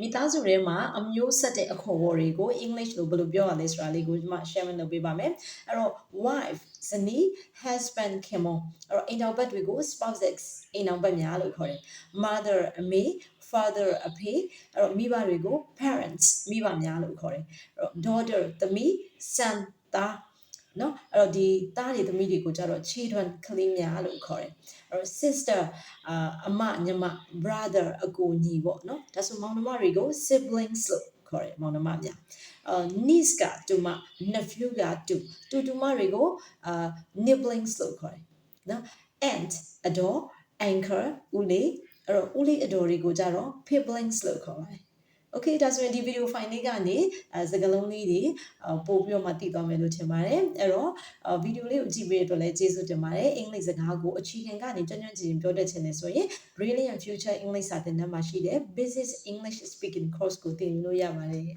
မိသားစုထဲမှာအမျိုးဆက်တဲ့အခေါ်အဝေါ်တွေကို English လို့ဘယ်လိုပြောရလဲဆိုတာလေးကိုဒီမှာ share လုပ်ပေးပါမယ်အဲ့တော့ wife ဇနီး husband ခင်မအဲ့တော့အိမ်တော်ဘက်တွေကို spouses အိမ်တော်ဘက်များလို့ခေါ်တယ် mother အမေ father အဖေအဲ့တော့မိဘတွေကို parents မိဘများလို့ခေါ်တယ်အဲ့တော့ daughter သမီး son သား နော်အဲ့တော့ဒီသားတွေသမီးတွေကိုကြတော့ children ကလေးများလို့ခေါ်တယ်အဲ့တော့ sister အာအမညီမ brother အကိုညီပေါ့နော်ဒါဆိုမောင်နှမတွေကို siblings လို့ခေါ်တယ်မောင်နှမများအာ niece ကတူမ nephew ကတူတူတူမတွေကိုအာ nibblings လို့ခေါ်တယ်နော် aunt အတော် anchor ဦးလေးအဲ့တော့ဦးလေးအတော်တွေကိုကြတော့ piblings လို့ခေါ်ပါတယ် Okay ဒါဆိုရင်ဒီဗီဒီယိုဖိုင်လေးကနေအဲစကားလုံးလေးတွေအပို့ပြီးတော့မှတည်သွားမယ်လို့ထင်ပါတယ်အဲ့တော့ဗီဒီယိုလေးကိုကြည့်ပေးတဲ့အတွက်လည်းကျေးဇူးတင်ပါတယ်အင်္ဂလိပ်စကားကိုအခြေခံကနေကျွမ်းကျွမ်းကျင်ကျင်ပြောတတ်ချင်တယ်ဆိုရင် Brilliant Future English စာသင်တန်းမှာရှိတဲ့ Business English Speaking Course ကိုသင်ယူလို့ရပါတယ်